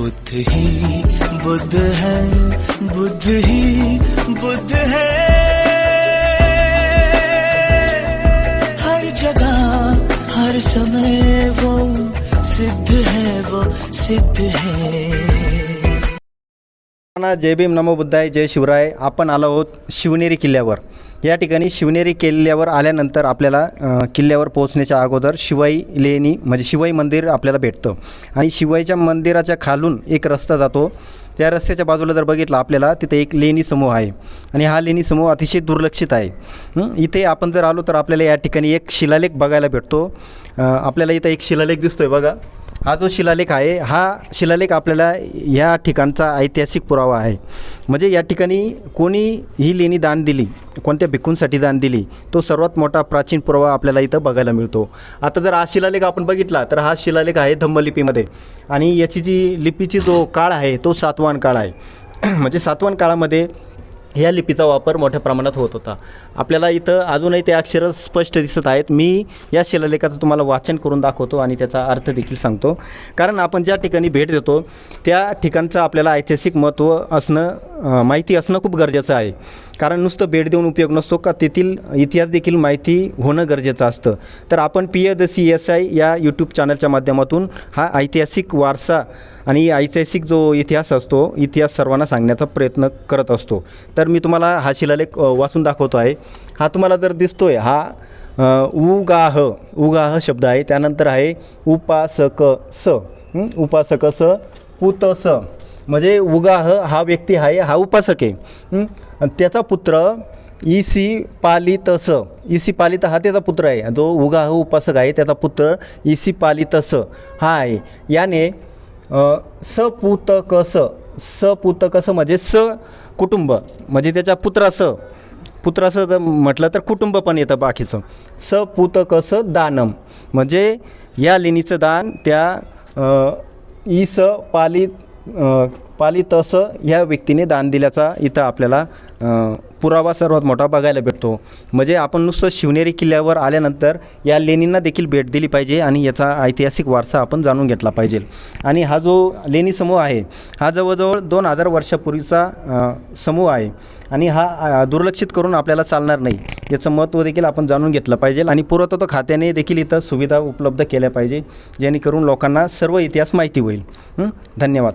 बुद्ध ही बुद्ध है बुद्ध ही बुद्ध है। हर जगह हर समय वो सिद्ध है वो सिद्ध है। जय भीम नमो बुद्धाय जय शिवराय। आपण आलो आहोत शिवनेरी किल्ल्यावर. या ठिकाणी शिवनेरी किल्ल्यावर आल्यानंतर आपल्याला किल्ल्यावर पोहोचण्याच्या अगोदर शिवाई लेणी म्हणजे शिवाई मंदिर आपल्याला भेटतं. आणि शिवाईच्या मंदिराच्या खालून एक रस्ता जातो. त्या रस्त्याच्या बाजूला जर बघितलं आपल्याला तिथे एक लेणी समूह आहे. आणि हा लेणी समूह अतिशय दुर्लक्षित आहे. इथे आपण जर आलो तर आपल्याला या ठिकाणी एक शिलालेख बघायला भेटतो. आपल्याला इथं एक शिलालेख दिसतो आहे बघा. हा जो शिलालेख आहे हा शिलालेख आपल्याला या ठिकाणचा ऐतिहासिक पुरावा आहे. म्हणजे या ठिकाणी कोणी ही लेणी दान दिली कोणत्या भिक्खूंसाठी दान दिली तो सर्वात मोठा प्राचीन पुरावा आपल्याला इथं बघायला मिळतो. आता जर हा शिलालेख आपण बघितला तर हा शिलालेख आहे धम्मलिपीमध्ये. आणि याची जी लिपीची जो काळ आहे तो सातवाहन काळ आहे. म्हणजे सातवान काळामध्ये ह्या लिपीचा वापर मोठ्या प्रमाणात होत होता. आपल्याला इथं अजूनही ते अक्षरं स्पष्ट दिसत आहेत. मी या शिलालेखाचं तुम्हाला वाचन करून दाखवतो आणि त्याचा अर्थ देखील सांगतो. कारण आपण ज्या ठिकाणी भेट देतो त्या ठिकाणचं आपल्याला ऐतिहासिक महत्त्व असणं माहिती असणं खूप गरजेचं आहे. कारण नुसतं भेट देऊन उपयोग नसतो का? तेथील इतिहास देखील माहिती होणं गरजेचं असतं. तर आपण P A the C S I या यूट्यूब चॅनलच्या माध्यमातून हा ऐतिहासिक वारसा आणि ऐतिहासिक जो इतिहास असतो इतिहास सर्वांना सांगण्याचा प्रयत्न करत असतो. तर मी तुम्हाला हा शिलालेख वाचून दाखवतो आहे. हा तुम्हाला जर दिसतोय हा उगाह उगाह शब्द आहे. त्यानंतर आहे उपासक स उपासक स पुत स म्हणजे उगाह हा व्यक्ती आहे हा उपासक आहे. आणि त्याचा पुत्र इसी पालितस. इसी पालित हा त्याचा पुत्र आहे. जो उगाह उपासक आहे. त्याचा पुत्र इसी पालितस हा आहे. याने सपुतकस. सपुतकस म्हणजे स कुटुंब. म्हणजे त्याच्या पुत्रास. पुत्रासं जर म्हटलं तर कुटुंब पण येतं बाकीचं. सपुतकस दानम. म्हणजे या लेणीचं दान त्या अ, स पालित पाली तसं ह्या व्यक्तीने दान दिल्याचा इथं आपल्याला पुरावा सर्वात मोठा बघायला भेटतो. म्हणजे आपण नुसतं शिवनेरी किल्ल्यावर आल्यानंतर या लेणींना देखील भेट दिली पाहिजे आणि याचा ऐतिहासिक वारसा आपण जाणून घेतला पाहिजे. आणि हा जो लेणी समूह आहे हा जवळजवळ दोन हजार वर्षापूर्वीचा समूह आहे. आणि हा दुर्लक्षित करून आपल्याला चालणार नाही. याचं महत्त्व देखील आपण जाणून घेतलं पाहिजे आणि पुरातत्व खात्याने देखील इथं सुविधा उपलब्ध केल्या पाहिजे जेणेकरून लोकांना सर्व इतिहास माहिती होईल. धन्यवाद.